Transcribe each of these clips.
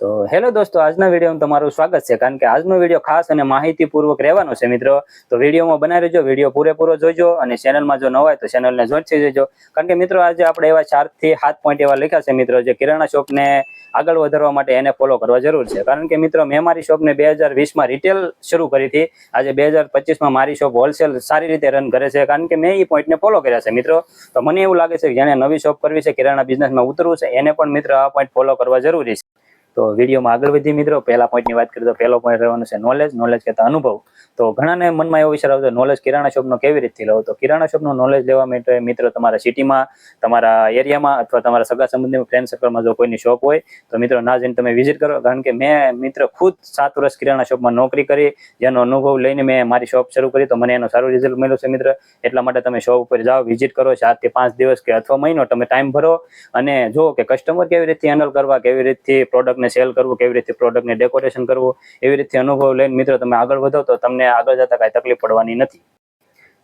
તો હેલો દોસ્તો, આજના વિડીયોમાં તમારું સ્વાગત છે. કારણ કે આજનો વીડિયો ખાસ અને માહિતીપૂર્વક રહેવાનો છે મિત્રો. તો વિડીયોમાં બનાવી રહેજો, વીડિયો પૂરેપૂરો જોજો અને ચેનલમાં જો ન હોય તો ચેનલને જોઈન થઈ જજો. કારણ કે મિત્રો, આજે આપણે એવા ચારથી સાત પોઈન્ટ એવા લખ્યા છે મિત્રો, જે કિરાણા શોપને આગળ વધારવા માટે એને ફોલો કરવા જરૂર છે. કારણ કે મિત્રો, મેં મારી શોપને બે હજાર વીસમાં રિટેલ શરૂ કરી હતી. આજે બે હજાર પચીસમાં મારી શોપ હોલસેલ સારી રીતે રન કરે છે. કારણ કે મેં એ પોઈન્ટને ફોલો કર્યા છે મિત્રો. તો મને એવું લાગે છે કે જેને નવી શોપ કરવી છે, કિરાણા બિઝનેસમાં ઉતરવું છે, એને પણ મિત્રો આ પોઈન્ટ ફોલો કરવા જરૂરી છે. તો વિડીયોમાં આગળ વધી મિત્રો. પહેલા પોઈન્ટની વાત કરીએ તો પહેલો પોઈન્ટ રહેવાનો છે નોલેજ નોલેજ કહેતા અનુભવ. તો ઘણાને મનમાં એવો વિચાર આવતો નોલેજ કિરાણા શોપનો કેવી રીતથી લેવો? તો કિરાણા શોપનું નોલેજ લેવા માટે મિત્રો તમારા સિટીમાં તમારા એરિયામાં અથવા તમારા સગા સંબંધી ફ્રેન્ડ સર્કલમાં જો કોઈની શોપ હોય, તો મિત્રો ના જઈને તમે વિઝિટ કરો. કારણ કે મેં મિત્ર ખુદ સાત વર્ષ કિરાણા શોપમાં નોકરી કરી, જેનો અનુભવ લઈને મેં મારી શોપ શરૂ કરી, તો મને એનો સારું રિઝલ્ટ મળ્યું છે મિત્ર. એટલા માટે તમે શોપ ઉપર જાઓ વિઝિટ કરો ચારથી પાંચ દિવસ કે અથવા મહિનો તમે ટાઈમ ભરો. અને જુઓ કે કસ્ટમર કેવી રીતથી હેન્ડલ કરવા, કેવી રીતથી પ્રોડક્ટને સેલ કરવું, કેવી રીતે પ્રોડક્ટને ડેકોરેશન કરવું, એવી રીતે અનુભવ લઈને મિત્રો તમે આગળ વધો તો તમને આગળ જતા કાંઈ તકલીફ પડવાની નથી.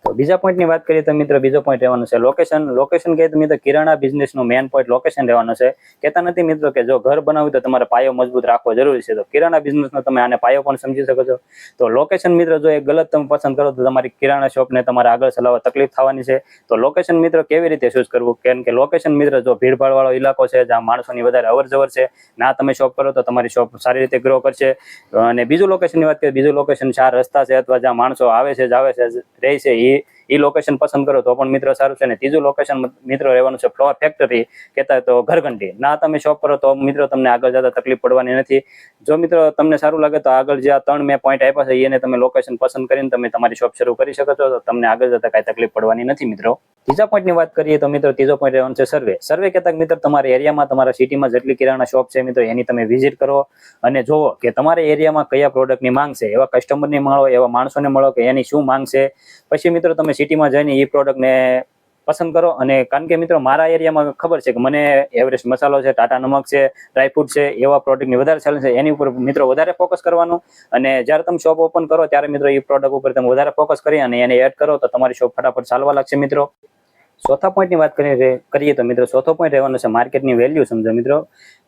તો બીજા પોઈન્ટની વાત કરીએ તો મિત્ર બીજો પોઈન્ટ રહેવાનો છે લોકેશન લોકેશન કહીએ તો મિત્ર કિરાણા બિઝનેસનું મેન પોઈન્ટ લોકેશન રહેવાનો છે. કહેતા નથી મિત્રો કે જો ઘર બનાવ્યું તો તમારે પાયો મજબૂત રાખવો જરૂરી છે. તો કિરાણા બિઝનેસનો તમે આને પાયો પણ સમજી શકો છો. તો લોકેશન મિત્ર જો એ ગલત તમે પસંદ કરો તો તમારી કિરાણા શોપને તમારે આગળ ચલાવવા તકલીફ થવાની છે. તો લોકેશન મિત્ર કેવી રીતે ચૂઝ કરવું? કેમ કે લોકેશન મિત્ર જો ભીડભાડ વાળો ઇલાકો છે, જ્યાં માણસોની વધારે અવર છે, ના તમે શોપ કરો તો તમારી શોપ સારી રીતે ગ્રો કરશે. અને બીજું લોકેશનની વાત કરીએ બીજું લોકેશન ચાર રસ્તા છે અથવા જ્યાં માણસો આવે છે, જાવે છે, રહે છે એ એ લોકેશન પસંદ કરો તો પણ મિત્ર સારું છે. અને ત્રીજું લોકેશન મિત્રો રહેવાનું છે ફ્લોર ફેક્ટરી કહેતા તો ઘરઘંટી. ના, તમે શોપ કરો તો મિત્રો તમને આગળ જતા તકલીફ પડવાની નથી. જો મિત્રો તમને સારું લાગે તો આગળ જે આ ત્રણ મેં પોઈન્ટ આપ્યા છે એને તમે લોકેશન પસંદ કરીને તમે તમારી શોપ શરૂ કરી શકો છો. તો તમને આગળ જતા કાંઈ તકલીફ પડવાની નથી મિત્રો. ત્રીજા પોઈન્ટની વાત કરીએ તો મિત્રો ત્રીજો પોઈન્ટ રહેવાનો છે સર્વે સર્વે કહેતા મિત્રો તમારા એરિયામાં તમારા સિટીમાં જેટલી કિરાણા શોપ છે મિત્રો એની તમે વિઝિટ કરો. અને જોવો કે તમારા એરિયામાં કયા પ્રોડક્ટની માંગ છે, એવા કસ્ટમરને મળો એવા માણસોને મળો કે એની શું માંગ છે. પછી મિત્રો, તમે સિટીમાં જઈને એ પ્રોડક્ટને પસંદ કરો. અને કારણ કે મિત્રો, મારા એરિયામાં ખબર છે કે મને એવરેસ્ટ મસાલો છે ટાટા નમક છે ડ્રાયફ્રૂટ છે, એવા પ્રોડક્ટની વધારે ચાલે છે. એની ઉપર મિત્રો વધારે ફોકસ કરવાનું. અને જ્યારે તમે શોપ ઓપન કરો, ત્યારે મિત્રો એ પ્રોડક્ટ ઉપર તમે વધારે ફોકસ કરી અને એને એડ કરો, તો તમારી શોપ ફટાફટ ચાલવા લાગશે મિત્રો. ચોથા પોઈન્ટની વાત કરીએ તો મિત્રો, ચોથો પોઈન્ટ રહેવાનો છે માર્કેટની વેલ્યુ સમજો મિત્રો.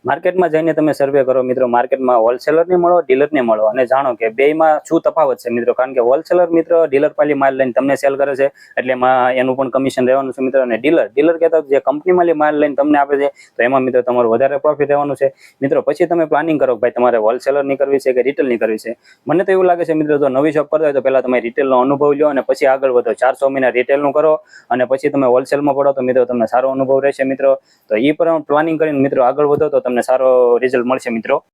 માર્કેટમાં જઈને તમે સર્વે કરો, મિત્રો, માર્કેટમાં હોલસેલરને મળો ડીલરને મળો. અને જાણો કે બેમાં શું તફાવત છે, મિત્રો? કારણ કે હોલસેલર મિત્રો ડીલર પાલી માલ લઈને તમને સેલ કરે છે, એટલે એમાં એનું પણ કમિશન રહેવાનું છે, મિત્રો. અને ડીલર ડીલર કહેતા જે કંપનીમાંથી માલ લઈને તમને આપે છે, તો એમાં, મિત્રો, તમારું વધારે પ્રોફિટ રહેવાનું છે. મિત્રો, પછી તમે પ્લાનિંગ કરો ભાઈ તમારે હોલસેલરની કરવી છે કે રિટેલની કરવી છે? મને તો એવું લાગે છે, મિત્રો, જો નવી શોપ કરતા હોય તો પહેલાં તમે રિટેલનો અનુભવ લો અને પછી આગળ વધો. ચારસો મહિના રિટેલનું કરો અને પછી તમે હોલસેલમાં પડો તો, મિત્રો, તમને સારો અનુભવ રહેશે, મિત્રો. તો એ પણ પ્લાનિંગ કરીને, મિત્રો, આગળ વધો તો તમને સારો રિઝલ્ટ મળશે મિત્રો.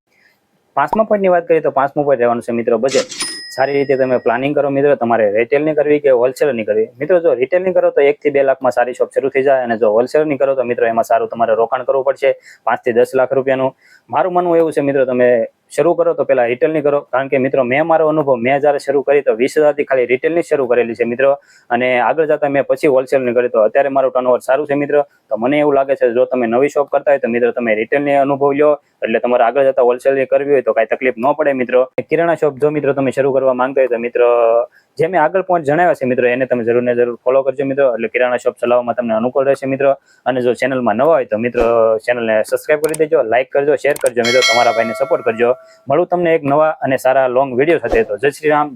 પાંચમા પોઈન્ટની વાત કરીએ તો પાંચમો પોઈન્ટ રહેવાનું છે મિત્રો બજેટ સારી રીતે તમે પ્લાનિંગ કરો મિત્રો, તમારે રિટેલની કરવી કે હોલસેલની કરવી? મિત્રો, જો રિટેલની કરો તો એકથી બે લાખમાં સારી શોપ શરૂ થઈ જાય અને જો હોલસેલની કરો તો મિત્રો એમાં સારું તમારે રોકાણ કરવું પડશે પાંચથી દસ લાખ રૂપિયાનું. મારું માનવું એવું છે મિત્રો, તમે શરૂ કરો તો પહેલા રિટેલની કરો. કારણ કે મિત્રો, મેં મારો અનુભવ, મેં જ્યારે શરૂ કરી તો વીસ હજારથી ખાલી રિટેલની શરૂ કરેલી છે મિત્રો. અને આગળ જતા મેં પછી હોલસેલની કરી તો અત્યારે મારું ટર્નઓવર સારું છે મિત્રો. તો મને એવું લાગે છે જો તમે નવી શોપ કરતા હોય તો મિત્રો તમે રિટેલની અનુભવ લો એટલે તમારે આગળ જતા હોલસેલની કરવી હોય તો કાંઈ તકલીફ ન પડે મિત્રો. કિરાણા શોપ જો મિત્રો તમે શરૂ કરવા માંગતા હોય તો મિત્રો જે મેં આગળ પોઈન્ટ જણાવ્યા છે મિત્રો, એને તમે જરૂર ને જરૂર ફોલો કરજો મિત્રો. એટલે કિરાણા શોપ ચલાવવામાં તમને અનુકૂળ રહેશે મિત્રો. અને જો ચેનલમાં નવા હોય તો મિત્રો ચેનલને સબસ્ક્રાઈબ કરી દેજો લાઇક કરજો શેર કરજો મિત્રો. તમારા ભાઈને સપોર્ટ કરજો. મળું તમને એક નવા અને સારા લોંગ વીડિયો સાથે. તો જય શ્રી રામ.